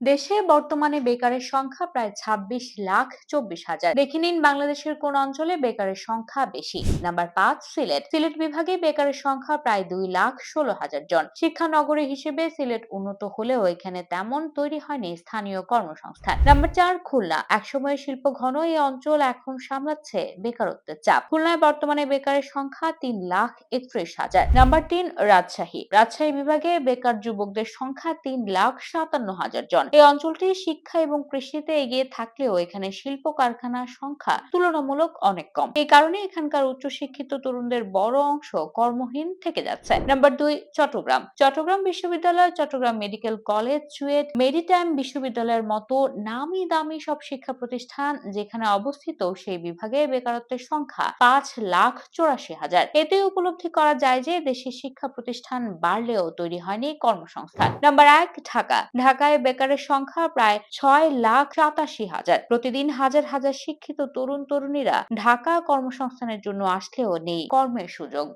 দেশে বর্তমানে বেকারের সংখ্যা প্রায় ২৬ লাখ চব্বিশ হাজার। দেখে নিন বাংলাদেশের কোন অঞ্চলে বেকারের সংখ্যা বেশি। নাম্বার পাঁচ, সিলেট। সিলেট বিভাগে বেকারের সংখ্যা প্রায় দুই লাখ ষোলো হাজার জন। শিক্ষা নগরী হিসেবে সিলেট উন্নত হলেও এখানে তেমন তৈরি হয়নি স্থানীয় কর্মসংস্থান। নাম্বার চার, খুলনা। একসময় শিল্প ঘন এই অঞ্চল এখন সামলাচ্ছে বেকারত্বের চাপ। খুলনায় বর্তমানে বেকারের সংখ্যা তিন লাখ একত্রিশ হাজার। নাম্বার তিন, রাজশাহী। রাজশাহী বিভাগে বেকার যুবকদের সংখ্যা তিন লাখ সাতান্ন হাজার জন। এই অঞ্চলটি শিক্ষা এবং কৃষিতে এগিয়ে থাকলেও এখানে শিল্প কারখানার সংখ্যা তুলনামূলক অনেক কম। এই কারণে এখানকার উচ্চশিক্ষিত তরুণদের বড় অংশ কর্মহীন থেকে যাচ্ছে। নাম্বার দুই, চট্টগ্রাম। চট্টগ্রাম বিশ্ববিদ্যালয়, চট্টগ্রাম মেডিকেল কলেজ চুয়েট মেডিটাইম বিশ্ববিদ্যালয়ের মতো নামি দামি সব শিক্ষা প্রতিষ্ঠান যেখানে অবস্থিত সেই বিভাগে বেকারত্বের সংখ্যা পাঁচ লাখ চৌরাশি হাজার। এতে উপলব্ধি করা যায় যে দেশের শিক্ষা প্রতিষ্ঠান বাড়লেও তৈরি হয়নি কর্মসংস্থান। নাম্বার এক, ঢাকা। ঢাকায় বেকারের সংখ্যা প্রায় ছয় লাখ সাতাশি হাজার। প্রতিদিন হাজার হাজার শিক্ষিত তরুণ তরুণীরা ঢাকা কর্মসংস্থানের জন্য আসলেও নেই কর্মের সুযোগ।